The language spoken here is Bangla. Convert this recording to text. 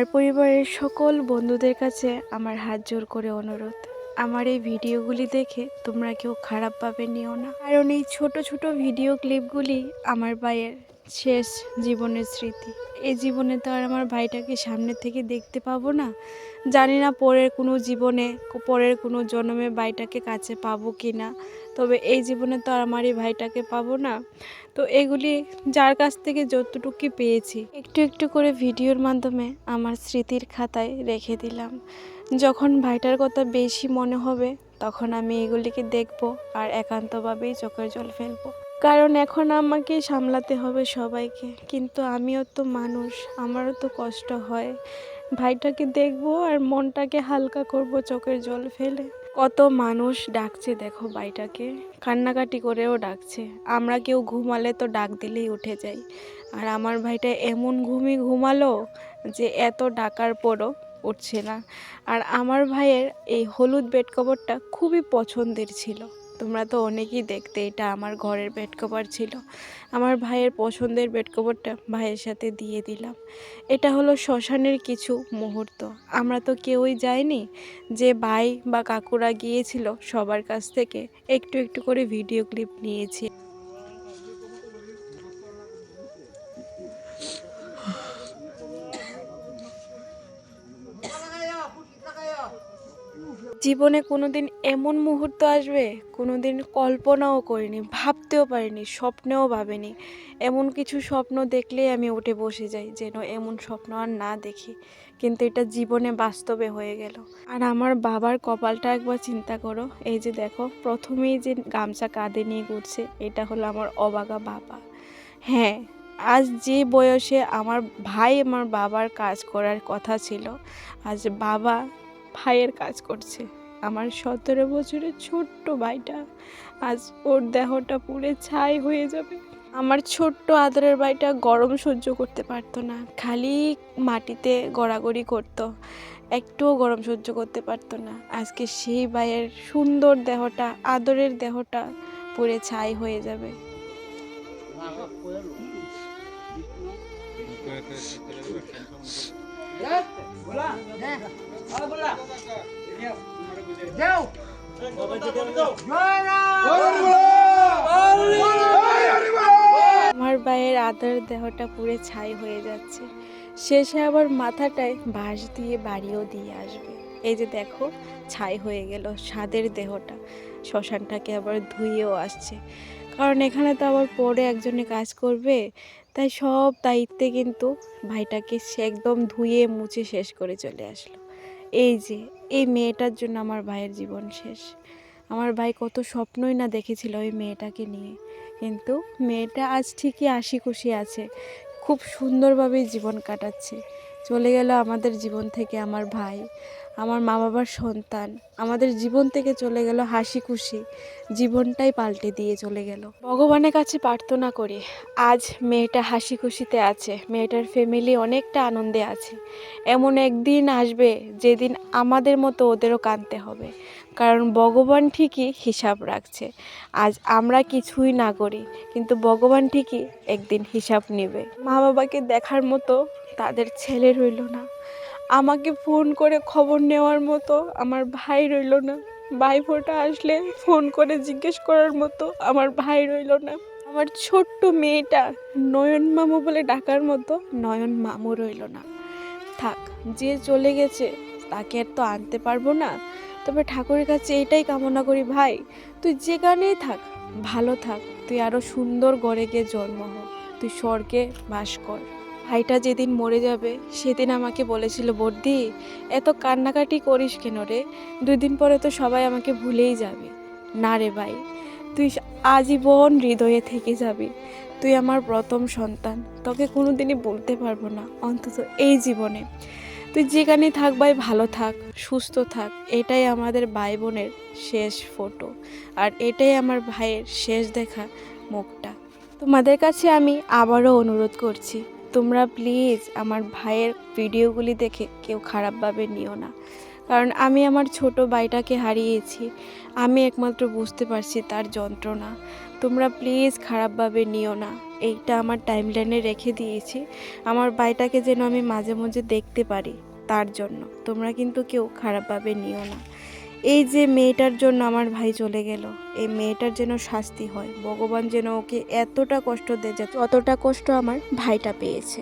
আমার পরিবারের সকল বন্ধুদের কাছে আমার হাত জোর করে অনুরোধ। আমার এই ভিডিওগুলি দেখে তোমরা কেউ খারাপভাবে নিও না। কারণ এই ছোট ছোট ভিডিও ক্লিপগুলি আমার ভাইয়ের শেষ জীবনের স্মৃতি। এই জীবনে তো আর আমার ভাইটাকে সামনে থেকে দেখতে পাবো না। জানি না পরের কোনো জীবনে, পরের কোনো জন্মে ভাইটাকে কাছে পাবো কি না তবে এই জীবনে তো আর আমার এই ভাইটাকে পাবো না। তো এগুলি যার কাছ থেকে যতটুকু পেয়েছি, একটু একটু করে ভিডিওর মাধ্যমে আমার স্মৃতির খাতায় রেখে দিলাম। যখন ভাইটার কথা বেশি মনে হবে, তখন আমি এগুলিকে দেখব আর একান্তভাবেই চোখের জল ফেলব। কারণ এখন আমাকে সামলাতে হবে সবাইকে, কিন্তু আমিও তো মানুষ, আমারও তো কষ্ট হয়। ভাইটাকে দেখব আর মনটাকে হালকা করব চোখের জল ফেলে। কত মানুষ ডাকছে দেখো ভাইটাকে কান্নাকাটি করেও ডাকছে। আমরা কেউ ঘুমালে তো ডাক দিলেই উঠে যাই। আর আমার ভাইটা এমন ঘুমি ঘুমালো যে এত ডাকার পরও উঠছে না। আর আমার ভাইয়ের এই হলুদ বেড কভারটা খুবই পছন্দের ছিল। তোমরা তো অনেকেই দেখতে এটা আমার ঘরের বেড কভার ছিল। আমার ভাইয়ের পছন্দের বেড কভারটা ভাইয়ের সাথে দিয়ে দিলাম। এটা হলো শ্মশানের কিছু মুহূর্ত। আমরা তো কেউই যাইনি যে ভাই বা কাকুরা গিয়েছিল সবার কাছ থেকে একটু একটু করে ভিডিও ক্লিপ নিয়েছি। জীবনে কোনোদিন এমন মুহূর্ত আসবে, কোনোদিন কল্পনাও করিনি, ভাবতেও পারিনি, স্বপ্নেও ভাবিনি। এমন কিছু স্বপ্ন দেখলেই আমি উঠে বসে যাই, যেন এমন স্বপ্ন আর না দেখি। কিন্তু এটা জীবনে বাস্তবে হয়ে গেল। আর আমার বাবার কপালটা একবার চিন্তা করো, এই যে দেখো, প্রথমেই যে গামছা কাঁধে নিয়ে ঘুরছে, এটা হলো আমার অবাগা বাবা। হ্যাঁ আজ যে বয়সে আমার ভাই আমার বাবার কাজ করার কথা ছিল, আজ বাবা ভাইয়ের কাজ করছে। আমার সতেরো বছরের ছোট্ট ভাইটা, আজ ওর দেহটা পুড়ে ছাই হয়ে যাবে। আমার ছোট্ট আদরের ভাইটা গরম সহ্য করতে পারতো না, খালি মাটিতে গড়াগড়ি করতো, একটুও গরম সহ্য করতে পারতো না। আজকে সেই ভাইয়ের সুন্দর দেহটা, আদরের দেহটা পুড়ে ছাই হয়ে যাবে। আমার ভাইয়ের আদর দেহটা পুড়ে ছাই হয়ে যাচ্ছে। শেষে আবার মাথাটায় বাঁশ দিয়ে বাড়িও দিয়ে আসবে। এই যে দেখো, ছাই হয়ে গেল স্বাদের দেহটা। শ্মশানটাকে আবার ধুয়েও আসছে। কারণ এখানে তো আবার পরে একজনে কাজ করবে, তাই সব দায়িত্বে কিন্তু ভাইটাকে সে একদম ধুয়ে মুছে শেষ করে চলে আসলো। এই যে, এই মেয়েটার জন্য আমার ভাইয়ের জীবন শেষ। আমার ভাই কত স্বপ্নই না দেখেছিল ওই মেয়েটাকে নিয়ে। কিন্তু মেয়েটা আজ ঠিকই আশি খুশি আছে। খুব সুন্দরভাবেই জীবন কাটাচ্ছে। চলে গেল আমাদের জীবন থেকে আমার ভাই, আমার মা বাবার সন্তান। আমাদের জীবন থেকে চলে গেল হাসি খুশি জীবনটাই পাল্টে দিয়ে চলে গেল। ভগবানের কাছে প্রার্থনা করি, আজ মেয়েটা হাসি খুশিতে আছে, মেয়েটার ফ্যামিলি অনেকটা আনন্দে আছে। এমন একদিন আসবে যেদিন আমাদের মতো ওদেরও কাঁদতে হবে। কারণ ভগবান ঠিকই হিসাব রাখছে। আজ আমরা কিছুই না করি, কিন্তু ভগবান ঠিকই একদিন হিসাব নেবে। মা বাবাকে দেখার মতো তাদের ছেলে রইল না। আমাকে ফোন করে খবর নেওয়ার মতো আমার ভাই রইল না। ভাই ফোটা আসলে ফোন করে জিজ্ঞেস করার মতো আমার ভাই রইল না। আমার ছোট্ট মেয়েটা নয়ন মামু বলে ডাকার মতো নয়ন মামু রইল না। থাক, যে চলে গেছে তাকে আর তো আনতে পারব না। তবে ঠাকুরের কাছে এটাই কামনা করি ভাই, তুই যেখানেই থাক, ভালো থাক, তুই আরও সুন্দর গড়ে গিয়ে জন্ম হ। তুই স্বর্গে বাস কর। ভাইটা যেদিন মরে যাবে, সেদিন আমাকে বলেছিল, বর্দি, এত কান্নাকাটি করিস কেন রে? দুই দিন পরে তো সবাই আমাকে ভুলেই যাবে। না রে ভাই, তুই আজীবন হৃদয়ে থেকে যাবি। তুই আমার প্রথম সন্তান, তোকে কোনো দিনই বলতে পারব না, অন্তত এই জীবনে। তুই যেখানে থাক ভাই, ভালো থাক, সুস্থ থাক, এটাই আমাদের ভাই বোনের শেষ ফটো, আর এটাই আমার ভাইয়ের শেষ দেখা মুখটা। তোমাদের কাছে আমি আবারও অনুরোধ করছি তোমরা প্লিজ আমার ভাইয়ের ভিডিওগুলি দেখে কেউ খারাপভাবে নিও না। কারণ আমি আমার ছোট ভাইটাকে হারিয়েছি। আমি একমাত্র বুঝতে পারছি তার যন্ত্রণা। তোমরা প্লিজ খারাপভাবে নিও না। এইটা আমার টাইমলাইনে রেখে দিয়েছি। আমার ভাইটাকে যেন আমি মাঝে মাঝে দেখতে পারি তার জন্য। তোমরা কিন্তু কেউ খারাপভাবে নিও না। এই যে মেয়েটার জন্য আমার ভাই চলে গেল, এই মেয়েটার যেন শাস্তি হয়। ভগবান যেন ওকে এতটা কষ্ট দেয় যতটা কষ্ট আমার ভাইটা পেয়েছে।